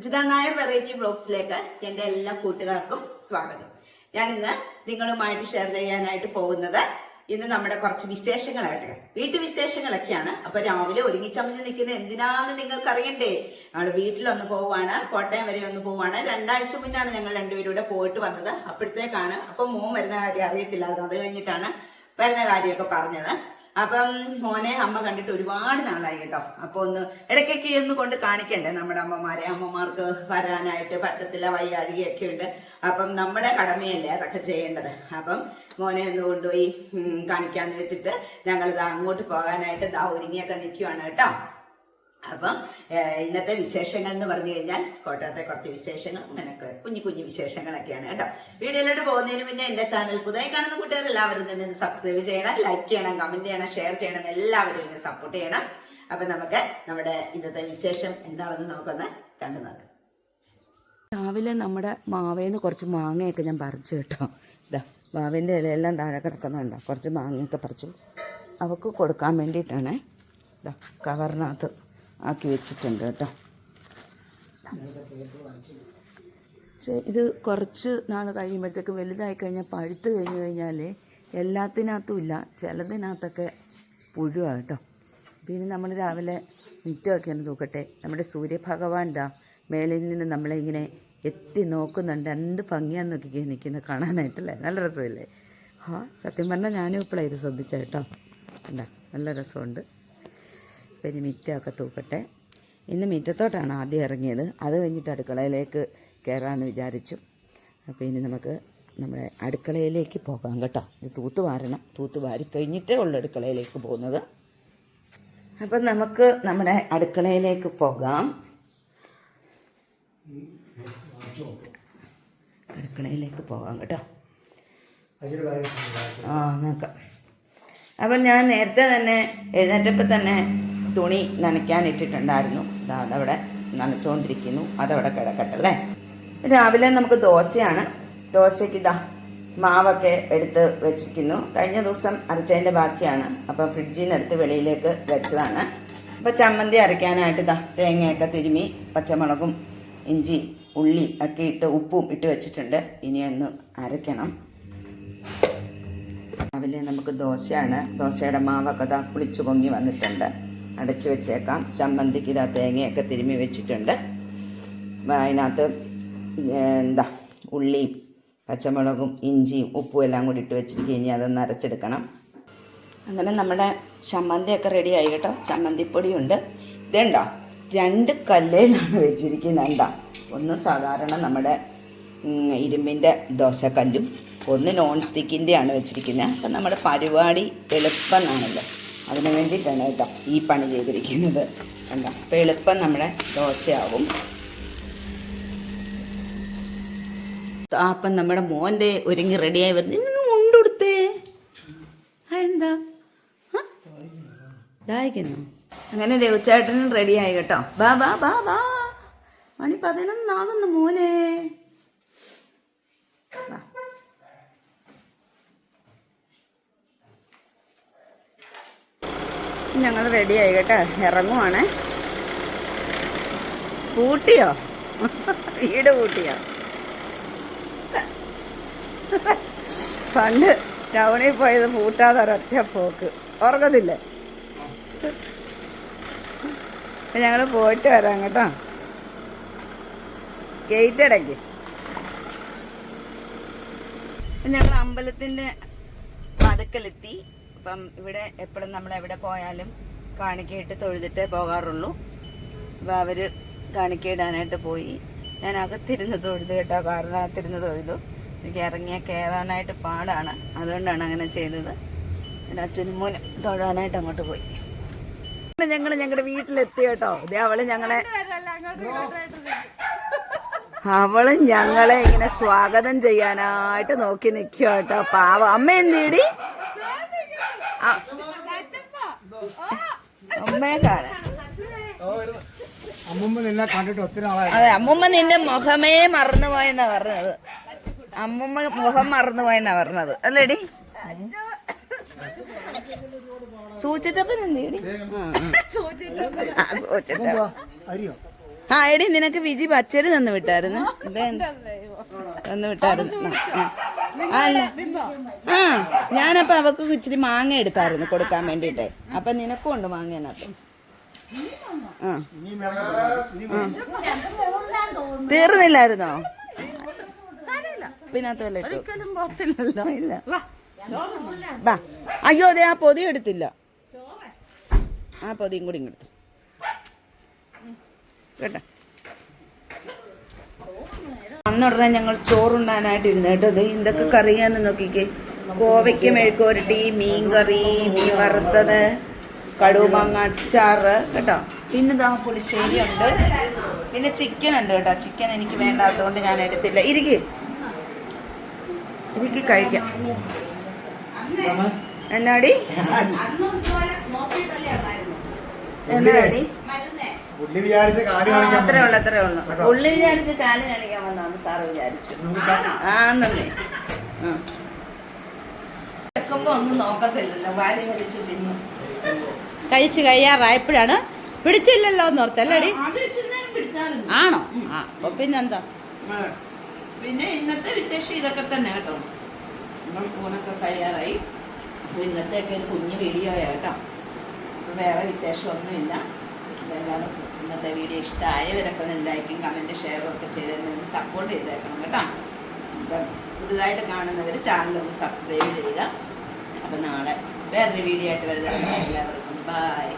Ajitha Nair variety ബ്ലോഗ്സിലേക്ക് എന്റെ എല്ലാ കൂട്ടുകാർക്കും സ്വാഗതം. ഞാൻ ഇന്ന് നിങ്ങളുമായിട്ട് ഷെയർ ചെയ്യാനായിട്ട് പോകുന്നത് ഇന്ന് നമ്മുടെ കുറച്ച് വിശേഷങ്ങളായിട്ട്. വീട്ടു വിശേഷങ്ങളൊക്കെയാണ്. അപ്പൊ രാവിലെ ഒരുങ്ങിച്ചമഞ്ഞ് നിൽക്കുന്നത് എന്തിനാന്ന് നിങ്ങൾക്ക് അറിയണ്ടേ ഞങ്ങൾ വീട്ടിലൊന്ന് പോവാണ് കോട്ടയം വരെ ഒന്ന് പോവാണ്. രണ്ടാഴ്ച മുന്നാണ് ഞങ്ങൾ രണ്ടുപേരും പോയിട്ട് വന്നത്. അപ്പോഴത്തേക്കാണ് അപ്പൊ മോൻ വരുന്ന കാര്യം അറിയത്തില്ലായിരുന്നു. അത് കഴിഞ്ഞിട്ടാണ് വരുന്ന കാര്യമൊക്കെ പറഞ്ഞത്. അപ്പം മോനെ അമ്മ കണ്ടിട്ട് ഒരുപാട് നാളായി കേട്ടോ. അപ്പൊ ഒന്ന് ഇടയ്ക്കൊക്കെ ഒന്ന് കൊണ്ട് കാണിക്കണ്ടേ നമ്മുടെ അമ്മമാരെ? അമ്മമാർക്ക് വരാനായിട്ട് പറ്റത്തില്ല വയ്യാഴികയൊക്കെ ഉണ്ട്. അപ്പം നമ്മുടെ കടമയല്ലേ അതൊക്കെ ചെയ്യേണ്ടത്? അപ്പം മോനെ ഒന്ന് കൊണ്ടുപോയി കാണിക്കാന്ന് വെച്ചിട്ട് ഞങ്ങളിത് അങ്ങോട്ട് പോകാനായിട്ട് ദാ ഒരുങ്ങിയൊക്കെ നിൽക്കുവാണ് കേട്ടോ. അപ്പം ഇന്നത്തെ വിശേഷങ്ങൾ എന്ന് പറഞ്ഞു കഴിഞ്ഞാൽ കോട്ടയത്തെ കുറച്ച് വിശേഷങ്ങൾ അങ്ങനെയൊക്കെ കുഞ്ഞു കുഞ്ഞു വിശേഷങ്ങളൊക്കെയാണ് കേട്ടോ. വീഡിയോയിലോട്ട് പോകുന്നതിന് മുന്നേ എന്റെ ചാനൽ പുതിയ കാണുന്ന കൂട്ടുകാർ എല്ലാവരും തന്നെ സബ്സ്ക്രൈബ് ചെയ്യണം ലൈക്ക് ചെയ്യണം കമന്റ് ചെയ്യണം ഷെയർ ചെയ്യണം എല്ലാവരും എന്നെ സപ്പോർട്ട് ചെയ്യണം. അപ്പൊ നമുക്ക് നമ്മുടെ ഇന്നത്തെ വിശേഷം എന്താണെന്ന് നമുക്കൊന്ന് കണ്ടു നോക്കാം. രാവിലെ നമ്മുടെ മാവേന്ന് കുറച്ച് മാങ്ങയൊക്കെ ഞാൻ പറിച്ചു കേട്ടോ. ഇതാ മാവിന്റെ ഇലയെല്ലാം താഴെ കിടക്കുന്നുണ്ടോ? കുറച്ച് മാങ്ങയൊക്കെ പറിച്ചു. അവക്ക് കൊടുക്കാൻ വേണ്ടിയിട്ടാണ്. കവറിനകത്ത് ആക്കി വെച്ചിട്ടുണ്ട് കേട്ടോ. പക്ഷേ ഇത് കുറച്ച് നാൾ കഴിയുമ്പോഴത്തേക്ക് വലുതായി കഴിഞ്ഞാൽ പഴുത്ത് കഴിഞ്ഞ് കഴിഞ്ഞാൽ എല്ലാത്തിനകത്തും ഇല്ല. ചിലതിനകത്തൊക്കെ പുഴുവാണ് കേട്ടോ. പിന്നെ നമ്മൾ രാവിലെ മിറ്റമൊക്കെ ഒന്ന് തൂക്കട്ടെ. നമ്മുടെ സൂര്യഭഗവാന്റെ മേളിൽ നിന്ന് നമ്മളെ ഇങ്ങനെ എത്തി നോക്കുന്നുണ്ട്. എന്ത് ഭംഗിയാന്ന് നോക്കി നിൽക്കുന്നത് കാണാനായിട്ടല്ലേ? നല്ല രസമില്ലേ? ആ സത്യം പറഞ്ഞാൽ ഞാനും ഇപ്പോഴാണ് ഇത് ശ്രദ്ധിച്ചേട്ടോ നല്ല രസമുണ്ട്. പിന്നെ മിറ്റമൊക്കെ തൂക്കട്ടെ. ഇന്ന് മിറ്റത്തോട്ടാണ് ആദ്യം ഇറങ്ങിയത്. അത് കഴിഞ്ഞിട്ട് അടുക്കളയിലേക്ക് കയറാമെന്ന് വിചാരിച്ചു. അപ്പോൾ ഇനി നമുക്ക് നമ്മുടെ അടുക്കളയിലേക്ക് പോകാം കേട്ടോ. ഇത് തൂത്ത് വാരണം. തൂത്ത് വാരി കഴിഞ്ഞിട്ടേ ഉള്ളൂ അടുക്കളയിലേക്ക് പോകുന്നത്. അപ്പം നമുക്ക് നമ്മുടെ അടുക്കളയിലേക്ക് പോകാം. അടുക്കളയിലേക്ക് പോകാം കേട്ടോ. ആ നോക്കാം. അപ്പം ഞാൻ നേരത്തെ തന്നെ എഴുന്നേറ്റപ്പോൾ തന്നെ തുണി നനയ്ക്കാൻ ഇട്ടിട്ടുണ്ടായിരുന്നു അതവിടെ നനച്ചുകൊണ്ടിരിക്കുന്നു അതവിടെ കിടക്കട്ടെ അല്ലേ? രാവിലെ നമുക്ക് ദോശയാണ്. ദോശയ്ക്ക് ഇതാ മാവൊക്കെ എടുത്ത് വെച്ചിരിക്കുന്നു. കഴിഞ്ഞ ദിവസം അരച്ചതിന്റെ ബാക്കിയാണ്. അപ്പം ഫ്രിഡ്ജിൽ നിന്ന് എടുത്ത് വെളിയിലേക്ക് വെച്ചതാണ്. അപ്പോൾ ചമ്മന്തി അരയ്ക്കാനായിട്ട് ഇതാ തേങ്ങയൊക്കെ തിരുമി പച്ചമുളകും ഇഞ്ചി ഉള്ളി ഒക്കെ ഇട്ട് ഉപ്പും ഇട്ട് വെച്ചിട്ടുണ്ട്. ഇനി ഒന്ന് അരയ്ക്കണം. രാവിലെ നമുക്ക് ദോശയാണ്. ദോശയുടെ മാവൊക്കെ ഇതാ പുളിച്ചു പൊങ്ങി വന്നിട്ടുണ്ട്. അടച്ചു വെച്ചേക്കാം. ചമ്മന്തിക്ക് ഇതാ തേങ്ങയൊക്കെ തിരുമ്മി വെച്ചിട്ടുണ്ട്. അതിനകത്ത് എന്താ ഉള്ളിയും പച്ചമുളകും ഇഞ്ചിയും ഉപ്പും എല്ലാം കൂടി ഇട്ട് വെച്ചിരിക്കുക. ഇനി അതൊന്ന് അരച്ചെടുക്കണം. അങ്ങനെ നമ്മുടെ ചമ്മന്തിയൊക്കെ റെഡിയായി കേട്ടോ. ചമ്മന്തിപ്പൊടിയുണ്ട്. ഇതുണ്ടോ? രണ്ട് കല്ലിലാണ് വെച്ചിരിക്കുന്നത്. എന്താ? ഒന്ന് സാധാരണ നമ്മുടെ ഇരുമ്പിന്റെ ദോശക്കല്ലും ഒന്ന് നോൺ സ്റ്റിക്കിന്റെയാണ് വെച്ചിരിക്കുന്നത്. അപ്പം നമ്മുടെ പരിപാടി എളുപ്പമെന്നാണല്ലോ അതിന് വേണ്ടിയിട്ടാണ് കേട്ടോ ഈ പണി ചെയ്തിരിക്കുന്നത്. എന്താ അപ്പം എളുപ്പം നമ്മുടെ ദോശയാവും. അപ്പം നമ്മുടെ മോന്റെ ഒരുങ്ങി റെഡിയായി വരുന്നത് ഇന്ന് മുണ്ടെടുത്തേ എന്താ? ദാഹിക്കുന്നു അങ്ങനെ രവിച്ചേട്ടനും റെഡിയായി കേട്ടോ. ബാ ബാ ബാ ബാ. മണി പതിനൊന്നാകുന്നു മോനെ. വാ. ഞങ്ങൾ റെഡിയായി കേട്ടോ. ഇറങ്ങുവാണ്. പൂട്ടിയോ വീട് പൂട്ടിയോ പണ്ട് ടൗണിൽ പോയത് പൂട്ടാതെ ഒരൊറ്റ പോക്ക്. ഓർക്കത്തില്ലേ? ഞങ്ങൾ പോയിട്ട് വരാം കേട്ടോ. ഗേറ്റ് അടയ്ക്ക് ഞങ്ങൾ അമ്പലത്തിന്റെ പതുക്കലെത്തി അപ്പം ഇവിടെ എപ്പോഴും നമ്മൾ എവിടെ പോയാലും കാണിക്കയിട്ട് തൊഴുതിട്ടേ പോകാറുള്ളൂ. അപ്പം അവർ കാണിക്കയിടാനായിട്ട് പോയി. ഞാൻ അകത്തിരുന്ന് തൊഴുതു കേട്ടോ കാറിനകത്തിരുന്ന് തൊഴുതു. എനിക്ക് ഇറങ്ങിയാൽ കയറാനായിട്ട് പാടാണ്. അതുകൊണ്ടാണ് അങ്ങനെ ചെയ്തത്. എന്റെ അച്ഛനും മോനും തൊഴാനായിട്ട് അങ്ങോട്ട് പോയി. ഞങ്ങൾ ഞങ്ങളുടെ വീട്ടിലെത്തി കേട്ടോ. ഇത് അവൾ ഞങ്ങളെ അവൾ ഞങ്ങളെ ഇങ്ങനെ സ്വാഗതം ചെയ്യാനായിട്ട് നോക്കി നിൽക്കുക കേട്ടോ. പാവ. അമ്മ എന്തിടി അമ്മയെ കാണാൻ അമ്മുമ്മ നിന്നെ കണ്ടിട്ട് ഒത്തിരി നാളായി അതെ അമ്മുമ്മ നിന്റെ മുഖമേ മറന്നുപോയെന്നാ പറഞ്ഞത്. അമ്മുമ്മ മുഖം മറന്നുപോയെന്നാ പറഞ്ഞത്. അല്ലേടി? സൂചിട്ടപ്പൻ എന്തേടി അരിയോ? ആ എടി നിനക്ക് വിജി പച്ചരി തന്നു വിട്ടായിരുന്നു. തന്നു വിട്ടായിരുന്നു. ആ. ആ, അല്ല. അവൾക്ക് ഞാനപ്പോ അവക്ക് ഇച്ചിരി മാങ്ങ എടുത്തായിരുന്നു കൊടുക്കാൻ വേണ്ടിയിട്ട് അപ്പൊ നിനക്കും ഉണ്ട് മാങ്ങ ആ. തീർന്നില്ലായിരുന്നോ? പിന്നകത്തല്ല ഇട്ടു. ഇല്ല. വാ. അയ്യോ അതെ ആ പൊതി എടുത്തില്ല. ആ പൊതിയും കൂടി ഇങ്ങെടുത്തു കേട്ടോ? അന്നുടനെ ഞങ്ങൾ ചോറുണ്ടാനായിട്ട് ഇരുന്ന് കേട്ടോ. ദേ എന്തൊക്കെ കറിയാന്ന് നോക്കിക്കേ. കോവയ്ക്ക് മെഴുക്കുരട്ടി മീൻ കറി മീൻ വറുത്തത് കടുമാങ്ങ അച്ചാറ് കേട്ടോ. പിന്നെ ദാ പുളിശ്ശേരി ഉണ്ട്. പിന്നെ ചിക്കൻ ഉണ്ട് കേട്ടോ. ചിക്കൻ എനിക്ക് വേണ്ടാത്തതുകൊണ്ട് ഞാൻ എടുത്തില്ല. ഇരിക്ക്. ഇരിക്ക് കഴിക്കാം. എന്നാടി? എന്നാടി? പുള്ളി വിചാരിച്ച കാര്യം ആ, കാണിക്കാൻ അത്രേ ഉള്ളു അത്രേ ഉള്ളു. ഉള്ളി വിചാരിച്ച് കാൽ കാണിക്കാൻ വന്നാന്ന് സാറ് വിചാരിച്ചു. ആന്നല്ലേ ആ വെക്കുമ്പോ ഒന്നും നോക്കത്തില്ലല്ലോ വാരി വലിച്ച് തിന്നു. കഴിച്ച് കഴിയാറായപ്പോഴാണ് പിടിച്ചില്ലല്ലോ എന്ന് ഓർത്തല്ലേടി ആണോ? ആ അപ്പൊ പിന്നെന്താ? പിന്നെ ഇന്നത്തെ വിശേഷം ഇതൊക്കെ തന്നെ കേട്ടോ. നമ്മൾ ഊണൊക്കെ കഴിയാറായി. അപ്പോൾ ഇന്നത്തെയൊക്കെ ഒരു കുഞ്ഞു വീഡിയോ കേട്ടോ. അപ്പോൾ വേറെ വിശേഷമൊന്നുമില്ല. ഒന്നുമില്ല എല്ലാവർക്കും ഇന്നത്തെ വീഡിയോ ഇഷ്ടമായവരൊക്കെ ഒന്ന് ലൈക്കും കമന്റ് ഷെയറും ഒക്കെ ചെയ്തിരുന്നെങ്കിൽ സപ്പോർട്ട് ചെയ്തേക്കണം കേട്ടോ. അപ്പം പുതുതായിട്ട് കാണുന്നവർ ചാനൽ ഒന്ന് സബ്സ്ക്രൈബ് ചെയ്യുക. അപ്പം നാളെ വേറൊരു വീഡിയോ ആയിട്ട് വരുന്നത് എല്ലാവർക്കും ബൈ